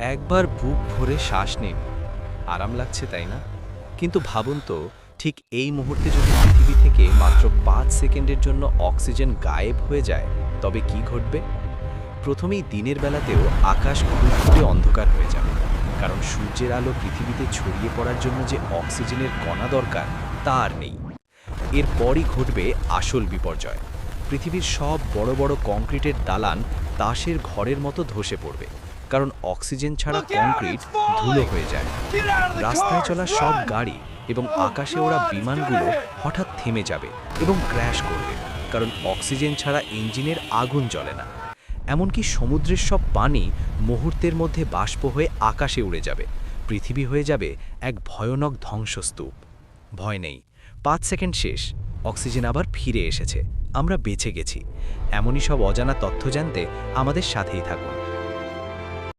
একবার বুক ভরে শ্বাস নিন। আরাম লাগছে, তাই না? কিন্তু ভাবুন তো, ঠিক এই মুহূর্তে যদি পৃথিবী থেকে মাত্র পাঁচ সেকেন্ডের জন্য অক্সিজেন গায়েব হয়ে যায়, তবে কি ঘটবে? প্রথমেই দিনের বেলাতেও আকাশ ঘুরে অন্ধকার হয়ে যাবে। কারণ সূর্যের আলো পৃথিবীতে ছড়িয়ে পড়ার জন্য যে অক্সিজেনের কণা দরকার, তা আর নেই। এরপরই ঘটবে আসল বিপর্যয়। পৃথিবীর সব বড় বড় কংক্রিটের দালান তাসের ঘরের মতো ধসে পড়বে। কারণ অক্সিজেন ছাড়া কংক্রিট ধুলো হয়ে যায়। রাস্তায় চলা সব গাড়ি এবং আকাশে ওড়া বিমানগুলো হঠাৎ থেমে যাবে এবং ক্র্যাশ করবে কারণ অক্সিজেন ছাড়া ইঞ্জিনের আগুন জ্বলে না। এমনকি সমুদ্রের সব পানি মুহূর্তের মধ্যে বাষ্প হয়ে আকাশে উড়ে যাবে। পৃথিবী হয়ে যাবে এক ভয়ানক ধ্বংসস্তূপ। ভয় নেই। পাঁচ সেকেন্ড শেষ। অক্সিজেন আবার ফিরে এসেছে। আমরা বেঁচে গেছি। এমনই সব অজানা তথ্য জানতে আমাদের সাথেই থাকুন।